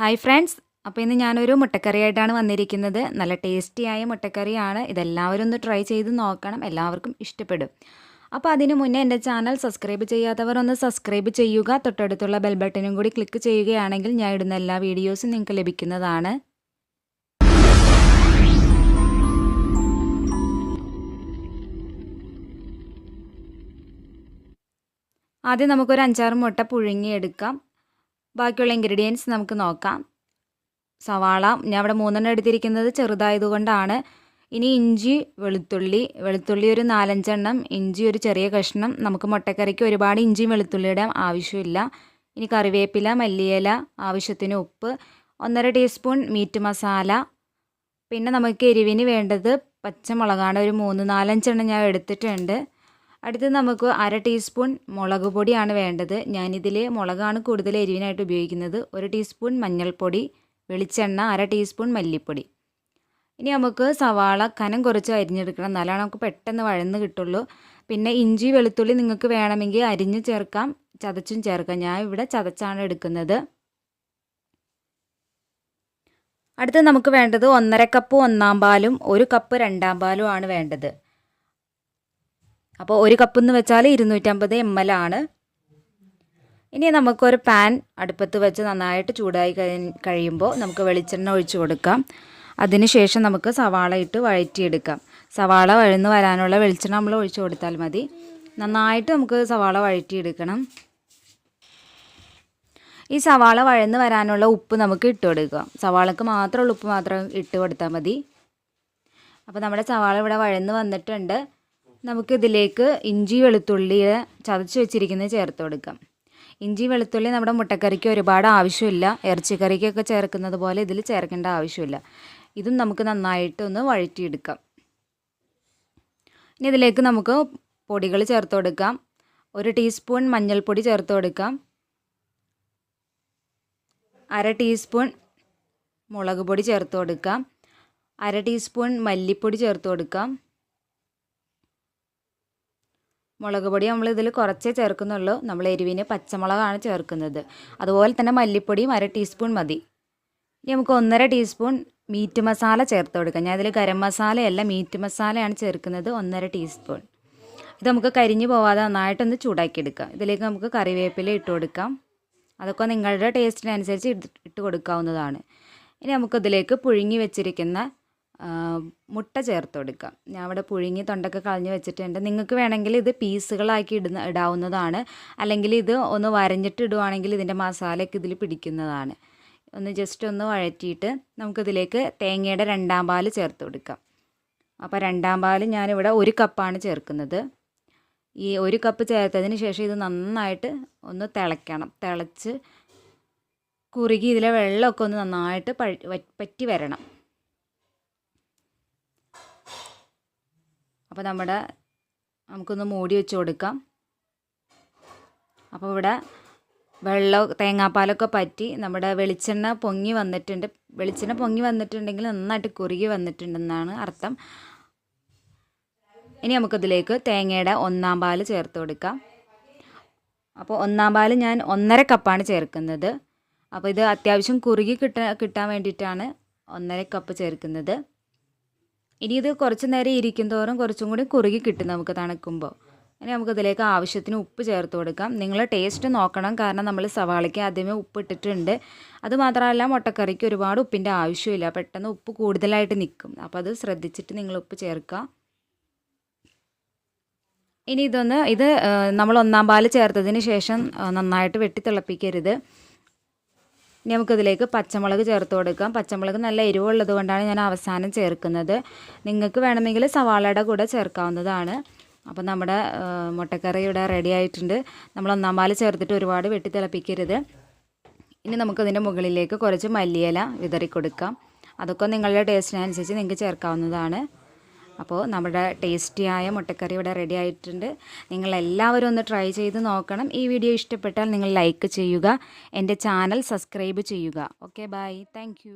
Hi friends. അപ്പോൾ ഇന്ന് ഞാനൊരു മുട്ടക്കറിയായിട്ടാണ് വന്നിരിക്കുന്നത്. നല്ല ടേസ്റ്റിയായ മുട്ടക്കറിയാണ്. ഇതെല്ലാവരും ഒന്ന് ട്രൈ ചെയ്ത് നോക്കണം. എല്ലാവർക്കും ഇഷ്ടപ്പെടും. അപ്പോൾ അതിന് മുന്നേ എന്റെ ചാനൽ സബ്സ്ക്രൈബ് ചെയ്യാത്തവർ ഒന്ന് സബ്സ്ക്രൈബ് ചെയ്യുക. തൊട്ടടുത്തുള്ള ബെൽ ബട്ടനും കൂടി ക്ലിക്ക് ചെയ്യുകയാണെങ്കിൽ ഞാൻ ഇടുന്ന എല്ലാ വീഡിയോസും നിങ്ങൾക്ക് ലഭിക്കുന്നതാണ്. ആദ്യം നമുക്കൊരു അഞ്ചാറ് മുട്ട പുഴുങ്ങിയെടുക്കാം. ബാക്കിയുള്ള ഇൻഗ്രീഡിയൻസ് നമുക്ക് നോക്കാം. സവാള ഞാൻ അവിടെ മൂന്നെണ്ണം എടുത്തിരിക്കുന്നത് ചെറുതായതുകൊണ്ടാണ്. ഇനി ഇഞ്ചി വെളുത്തുള്ളി. വെളുത്തുള്ളി ഒരു നാലഞ്ചെണ്ണം. ഇഞ്ചി ഒരു ചെറിയ കഷ്ണം. നമുക്ക് മുട്ടക്കറിക്ക് ഒരുപാട് ഇഞ്ചിയും വെളുത്തുള്ളിയുടെ ആവശ്യമില്ല. ഇനി കറിവേപ്പില മല്ലിയില ആവശ്യത്തിന് ഉപ്പ് ഒന്നര ടീസ്പൂൺ മീറ്റ് മസാല. പിന്നെ നമുക്ക് എരിവിന് വേണ്ടത് പച്ചമുളകാണ്. ഒരു മൂന്ന് നാലഞ്ചെണ്ണം ഞാൻ എടുത്തിട്ടുണ്ട്. അടുത്ത് നമുക്ക് അര ടീസ്പൂൺ മുളക് പൊടിയാണ് വേണ്ടത്. ഞാനിതിൽ മുളകാണ് കൂടുതൽ എരിവിനായിട്ട് ഉപയോഗിക്കുന്നത്. ഒരു ടീസ്പൂൺ മഞ്ഞൾപ്പൊടി വെളിച്ചെണ്ണ അര ടീസ്പൂൺ മല്ലിപ്പൊടി. ഇനി നമുക്ക് സവാള കനം കുറച്ച് അരിഞ്ഞെടുക്കണം. എന്നാലാണ് നമുക്ക് പെട്ടെന്ന് വഴന്ന് കിട്ടുള്ളൂ. പിന്നെ ഇഞ്ചി വെളുത്തുള്ളി നിങ്ങൾക്ക് വേണമെങ്കിൽ അരിഞ്ഞ് ചേർക്കാം. ചതച്ചും ചേർക്കാം. ഞാൻ ഇവിടെ ചതച്ചാണ് എടുക്കുന്നത്. അടുത്ത് നമുക്ക് വേണ്ടത് ഒന്നര കപ്പ് ഒന്നാം പാലും ഒരു കപ്പ് രണ്ടാം പാലും ആണ് വേണ്ടത്. അപ്പോൾ ഒരു കപ്പ് എന്ന് വെച്ചാൽ ഇരുന്നൂറ്റമ്പത് എം എൽ ആണ്. ഇനി നമുക്കൊരു പാൻ അടുപ്പത്ത് വെച്ച് നന്നായിട്ട് ചൂടായി കഴിയുമ്പോൾ നമുക്ക് വെളിച്ചെണ്ണ ഒഴിച്ചു കൊടുക്കാം. അതിനുശേഷം നമുക്ക് സവാള ഇട്ട് വഴറ്റിയെടുക്കാം. സവാള വഴന്ന് വരാനുള്ള വെളിച്ചെണ്ണ നമ്മൾ ഒഴിച്ചു കൊടുത്താൽ മതി. നന്നായിട്ട് നമുക്ക് സവാള വഴറ്റിയെടുക്കണം. ഈ സവാള വഴന്ന് വരാനുള്ള ഉപ്പ് നമുക്ക് ഇട്ട് കൊടുക്കാം. സവാളക്ക് മാത്രമുള്ള ഉപ്പ് മാത്രം ഇട്ട് കൊടുത്താൽ മതി. അപ്പോൾ നമ്മുടെ സവാള ഇവിടെ വഴന്ന് വന്നിട്ടുണ്ട്. നമുക്കിതിലേക്ക് ഇഞ്ചി വെളുത്തുള്ളി ചതച്ച് വെച്ചിരിക്കുന്നത് ചേർത്ത് കൊടുക്കാം. ഇഞ്ചി വെളുത്തുള്ളി നമ്മുടെ മുട്ടക്കറിക്ക് ഒരുപാട് ആവശ്യമില്ല. ഇറച്ചിക്കറിക്കൊക്കെ ചേർക്കുന്നത് പോലെ ഇതിൽ ചേർക്കേണ്ട ആവശ്യമില്ല. ഇതും നമുക്ക് നന്നായിട്ട് ഒന്ന് വഴറ്റിയെടുക്കാം. ഇനി ഇതിലേക്ക് നമുക്ക് പൊടികൾ ചേർത്ത് കൊടുക്കാം. ഒരു ടീസ്പൂൺ മഞ്ഞൾപ്പൊടി ചേർത്ത് കൊടുക്കാം. അര ടീസ്പൂൺ മുളക് പൊടി ചേർത്ത് കൊടുക്കാം. അര ടീസ്പൂൺ മല്ലിപ്പൊടി ചേർത്ത് കൊടുക്കാം. മുളക് പൊടി നമ്മൾ ഇതിൽ കുറച്ചേ ചേർക്കുന്നുള്ളൂ. നമ്മൾ എരിവിന് പച്ചമുളകാണ് ചേർക്കുന്നത്. അതുപോലെ തന്നെ മല്ലിപ്പൊടിയും അര ടീസ്പൂൺ മതി. ഇനി നമുക്ക് ഒന്നര ടീസ്പൂൺ മീറ്റ് മസാല ചേർത്ത് കൊടുക്കാം. ഞാൻ ഇതിൽ ഗരം മസാലയല്ല മീറ്റ് മസാലയാണ് ചേർക്കുന്നത്. ഒന്നര ടീസ്പൂൺ ഇത് നമുക്ക് കരിഞ്ഞു പോവാതെ നന്നായിട്ടൊന്ന് ചൂടാക്കിയെടുക്കാം. ഇതിലേക്ക് നമുക്ക് കറിവേപ്പില ഇട്ട് കൊടുക്കാം. അതൊക്കെ നിങ്ങളുടെ ടേസ്റ്റിനനുസരിച്ച് ഇട്ട് കൊടുക്കാവുന്നതാണ്. ഇനി നമുക്കിതിലേക്ക് പുഴുങ്ങി വെച്ചിരിക്കുന്ന മുട്ട ചേർത്ത് കൊടുക്കാം. ഞാൻ അവിടെ പുഴുങ്ങി തൊണ്ടൊക്കെ കളഞ്ഞ് വെച്ചിട്ടുണ്ട്. നിങ്ങൾക്ക് വേണമെങ്കിൽ ഇത് പീസുകളാക്കി ഇടുന്ന ഇടാവുന്നതാണ്. അല്ലെങ്കിൽ ഇത് ഒന്ന് വരഞ്ഞിട്ട് ഇടുവാണെങ്കിൽ ഇതിന്റെ മസാലയൊക്കെ ഇതിൽ പിടിക്കുന്നതാണ്. ഒന്ന് ജസ്റ്റ് ഒന്ന് വഴറ്റിയിട്ട് നമുക്കിതിലേക്ക് തേങ്ങയുടെ രണ്ടാം പാൽ ചേർത്ത് കൊടുക്കാം. അപ്പോൾ രണ്ടാം പാൽ ഞാനിവിടെ ഒരു കപ്പാണ് ചേർക്കുന്നത്. ഈ ഒരു കപ്പ് ചേർത്തതിന് ശേഷം ഇത് നന്നായിട്ട് ഒന്ന് തിളയ്ക്കണം. തിളച്ച് കുറുകി ഇതിലെ വെള്ളമൊക്കെ ഒന്ന് നന്നായിട്ട് പറ്റി വരണം. അപ്പോൾ നമ്മുടെ നമുക്കൊന്ന് മൂടി വെച്ച് കൊടുക്കാം. അപ്പോൾ ഇവിടെ വെള്ളം തേങ്ങാപ്പാലൊക്കെ പറ്റി നമ്മുടെ വെളിച്ചെണ്ണ പൊങ്ങി വന്നിട്ടുണ്ട്. വെളിച്ചെണ്ണ പൊങ്ങി വന്നിട്ടുണ്ടെങ്കിൽ നന്നായിട്ട് കുറുകി വന്നിട്ടുണ്ടെന്നാണ് അർത്ഥം. ഇനി നമുക്കിതിലേക്ക് തേങ്ങയുടെ ഒന്നാം പാൽ ചേർത്ത് കൊടുക്കാം. അപ്പോൾ ഒന്നാം പാൽ ഞാൻ ഒന്നര കപ്പാണ് ചേർക്കുന്നത്. അപ്പോൾ ഇത് അത്യാവശ്യം കുറുകി കിട്ടാൻ കിട്ടാൻ വേണ്ടിയിട്ടാണ് ഒന്നര കപ്പ് ചേർക്കുന്നത്. ഇനി ഇത് കുറച്ച് നേരം ഇരിക്കും തോറും കുറച്ചും കൂടി കുറുകി കിട്ടും നമുക്ക് തണുക്കുമ്പോൾ ഇനി നമുക്കിതിലേക്ക് ആവശ്യത്തിന് ഉപ്പ് ചേർത്ത് കൊടുക്കാം. നിങ്ങൾ ടേസ്റ്റ് നോക്കണം. കാരണം നമ്മൾ സവാളയ്ക്ക് ആദ്യമേ ഉപ്പ് ഇട്ടിട്ടുണ്ട്. അതുമാത്രമല്ല മുട്ടക്കറിക്ക് ഒരുപാട് ഉപ്പിന്റെ ആവശ്യമില്ല. പെട്ടെന്ന് ഉപ്പ് കൂടുതലായിട്ട് നിൽക്കും അപ്പോൾ അത് ശ്രദ്ധിച്ചിട്ട് നിങ്ങൾ ഉപ്പ് ചേർക്കുക. ഇനി ഇതൊന്ന് ഇത് നമ്മൾ ഒന്നാം പാൽ ചേർത്തതിന് ശേഷം നന്നായിട്ട് വെട്ടി തിളപ്പിക്കരുത്. ഇനി നമുക്കിതിലേക്ക് പച്ചമുളക് ചേർത്ത് കൊടുക്കാം. പച്ചമുളക് നല്ല എരിവുള്ളത് കൊണ്ടാണ് ഞാൻ അവസാനം ചേർക്കുന്നത്. നിങ്ങൾക്ക് വേണമെങ്കിൽ സവാളയുടെ കൂടെ ചേർക്കാവുന്നതാണ്. അപ്പോൾ നമ്മുടെ മുട്ടക്കറി ഇവിടെ റെഡി ആയിട്ടുണ്ട്. നമ്മൾ ഒന്നാം പാൽ ചേർത്തിട്ട് ഒരുപാട് വെട്ടി തിളപ്പിക്കരുത്. ഇനി നമുക്കതിന്റെ മുകളിലേക്ക് കുറച്ച് മല്ലിയില വിതറി കൊടുക്കാം അതൊക്കെ നിങ്ങളുടെ ടേസ്റ്റിനനുസരിച്ച് നിങ്ങൾക്ക് ചേർക്കാവുന്നതാണ്. അപ്പോൾ നമ്മുടെ ടേസ്റ്റിയായ മുട്ടക്കറി ഇവിടെ റെഡി ആയിട്ടുണ്ട്. നിങ്ങൾ എല്ലാവരും ഒന്ന് ട്രൈ ചെയ്ത് നോക്കണം. ഈ വീഡിയോ ഇഷ്ടപ്പെട്ടാൽ നിങ്ങൾ ലൈക്ക് ചെയ്യുക. എന്റെ ചാനൽ സബ്സ്ക്രൈബ് ചെയ്യുക. Okay bye thank